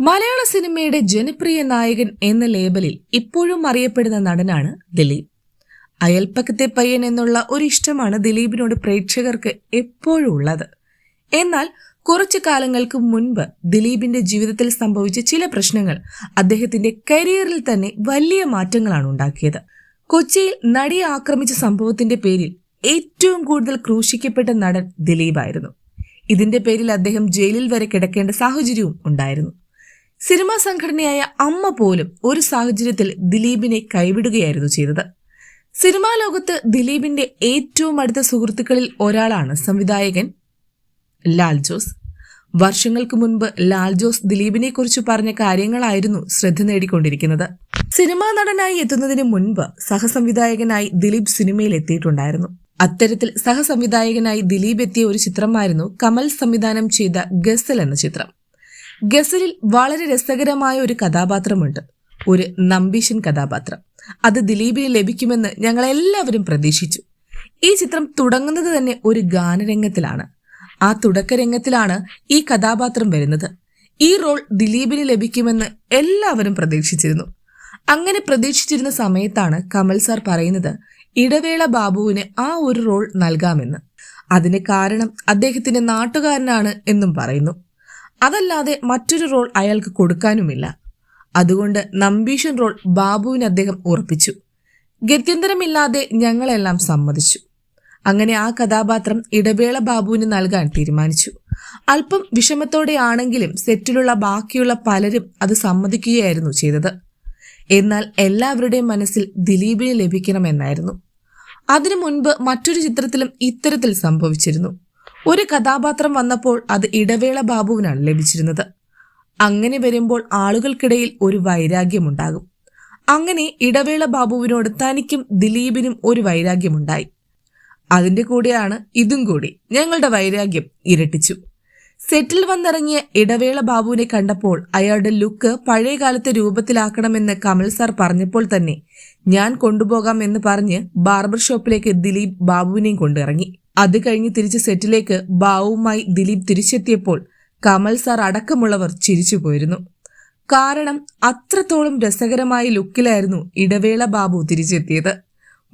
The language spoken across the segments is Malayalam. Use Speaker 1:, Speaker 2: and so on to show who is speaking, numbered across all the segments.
Speaker 1: മലയാള സിനിമയുടെ ജനപ്രിയ നായകൻ എന്ന ലേബലിൽ ഇപ്പോഴും അറിയപ്പെടുന്ന നടനാണ് ദിലീപ്. അയൽപ്പക്കത്തെ പയ്യൻ എന്നുള്ള ഒരു ഇഷ്ടമാണ് ദിലീപിനോട് പ്രേക്ഷകർക്ക് എപ്പോഴും ഉള്ളത്. എന്നാൽ കുറച്ചു കാലങ്ങൾക്ക് മുൻപ് ദിലീപിന്റെ ജീവിതത്തിൽ സംഭവിച്ച ചില പ്രശ്നങ്ങൾ അദ്ദേഹത്തിന്റെ കരിയറിൽ തന്നെ വലിയ മാറ്റങ്ങളാണ് ഉണ്ടാക്കിയത്. കൊച്ചിയിൽ നടിയെ ആക്രമിച്ച സംഭവത്തിന്റെ പേരിൽ ഏറ്റവും കൂടുതൽ ക്രൂശിക്കപ്പെട്ട നടൻ ദിലീപായിരുന്നു. ഇതിന്റെ പേരിൽ അദ്ദേഹം ജയിലിൽ വരെ കിടക്കേണ്ട സാഹചര്യവും ഉണ്ടായിരുന്നു. സിനിമാ സംഘടനയായ അമ്മ പോലും ഒരു സാഹചര്യത്തിൽ ദിലീപിനെ കൈവിടുകയായിരുന്നു ചെയ്തത്. സിനിമാ ലോകത്ത് ദിലീപിന്റെ ഏറ്റവും അടുത്ത സുഹൃത്തുക്കളിൽ ഒരാളാണ് സംവിധായകൻ ലാൽ ജോസ്. വർഷങ്ങൾക്ക് മുൻപ് ലാൽ ജോസ് ദിലീപിനെ കുറിച്ച് പറഞ്ഞ കാര്യങ്ങളായിരുന്നു ശ്രദ്ധ നേടിക്കൊണ്ടിരിക്കുന്നത്. സിനിമാ നടനായി എത്തുന്നതിന് മുൻപ് സഹസംവിധായകനായി ദിലീപ് സിനിമയിൽ എത്തിയിട്ടുണ്ടായിരുന്നു. അത്തരത്തിൽ സഹസംവിധായകനായി ദിലീപ് എത്തിയ ഒരു ചിത്രമായിരുന്നു കമൽ സംവിധാനം ചെയ്ത ഗസൽ എന്ന ചിത്രം. ഗസലിൽ വളരെ രസകരമായ ഒരു കഥാപാത്രമുണ്ട്. ഒരു നമ്പീശൻ കഥാപാത്രം. അത് ദിലീപിന് ലഭിക്കുമെന്ന് ഞങ്ങൾ എല്ലാവരും പ്രതീക്ഷിച്ചു. ഈ ചിത്രം തുടങ്ങുന്നത് തന്നെ ഒരു ഗാനരംഗത്തിലാണ്. ആ തുടക്കരംഗത്തിലാണ് ഈ കഥാപാത്രം വരുന്നത്. ഈ റോൾ ദിലീപിന് ലഭിക്കുമെന്ന് എല്ലാവരും പ്രതീക്ഷിച്ചിരുന്നു. അങ്ങനെ പ്രതീക്ഷിച്ചിരുന്ന സമയത്താണ് കമൽ സാർ പറയുന്നത് ഇടവേള ബാബുവിന് ആ ഒരു റോൾ നൽകാമെന്ന്. അതിന് കാരണം അദ്ദേഹത്തിന്റെ നാട്ടുകാരനാണ് എന്നും പറയുന്നു. അതല്ലാതെ മറ്റൊരു റോൾ അയാൾക്ക് കൊടുക്കാനുമില്ല. അതുകൊണ്ട് നമ്പീഷൻ റോൾ ബാബുവിന് അദ്ദേഹം ഉറപ്പിച്ചു. ഗത്യന്തരമില്ലാതെ ഞങ്ങളെല്ലാം സമ്മതിച്ചു. അങ്ങനെ ആ കഥാപാത്രം ഇടവേള ബാബുവിന് നൽകാൻ തീരുമാനിച്ചു. അല്പം വിഷമത്തോടെയാണെങ്കിലും സെറ്റിലുള്ള ബാക്കിയുള്ള പലരും അത് സമ്മതിക്കുകയായിരുന്നു ചെയ്തത്. എന്നാൽ എല്ലാവരുടെയും മനസ്സിൽ ദിലീപിന് ലഭിക്കണമെന്നായിരുന്നു. അതിനു മുൻപ് മറ്റൊരു ചിത്രത്തിലും ഇത്തരത്തിൽ സംഭവിച്ചിരുന്നു. ഒരു കഥാപാത്രം വന്നപ്പോൾ അത് ഇടവേള ബാബുവിനാണ് ലഭിച്ചിരുന്നത്. അങ്ങനെ വരുമ്പോൾ ആളുകൾക്കിടയിൽ ഒരു വൈരാഗ്യമുണ്ടാകും. അങ്ങനെ ഇടവേള ബാബുവിനോട് തനിക്കും ദിലീപിനും ഒരു വൈരാഗ്യമുണ്ടായി. അതിന്റെ കൂടെയാണ് ഇതും കൂടി. ഞങ്ങളുടെ വൈരാഗ്യം ഇരട്ടിച്ചു. സെറ്റിൽ വന്നിറങ്ങിയ ഇടവേള ബാബുവിനെ കണ്ടപ്പോൾ അയാളുടെ ലുക്ക് പഴയ കാലത്തെ രൂപത്തിലാക്കണമെന്ന് കമൽ സാർ പറഞ്ഞപ്പോൾ തന്നെ ഞാൻ കൊണ്ടുപോകാം എന്ന് പറഞ്ഞ് ബാർബർ ഷോപ്പിലേക്ക് ദിലീപ് ബാബുവിനെയും കൊണ്ടിറങ്ങി അത് കഴിഞ്ഞ് തിരിച്ച് സെറ്റിലേക്ക് ബാവുമായി ദിലീപ് തിരിച്ചെത്തിയപ്പോൾ കമൽ സാർ അടക്കമുള്ളവർ ചിരിച്ചു പോയിരുന്നു കാരണം അത്രത്തോളം രസകരമായ ലുക്കിലായിരുന്നു ഇടവേള ബാബു തിരിച്ചെത്തിയത്.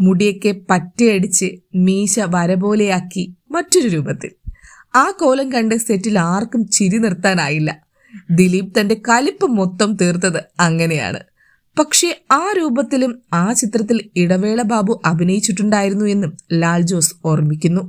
Speaker 1: മുടിയൊക്കെ പറ്റയടിച്ച് മീശ വരപോലെയാക്കി മറ്റൊരു രൂപത്തിൽ. ആ കോലം കണ്ട് സെറ്റിൽ ആർക്കും ചിരി നിർത്താനായില്ല. ദിലീപ് തന്റെ കലിപ്പ് മൊത്തം തീർത്തത് അങ്ങനെയാണ്. പക്ഷേ ആ രൂപത്തിലും ആ ചിത്രത്തിൽ ഇടവേള ബാബു അഭിനയിച്ചിട്ടുണ്ടായിരുന്നു എന്നും ലാൽ ജോസ് ഓർമ്മിക്കുന്നു.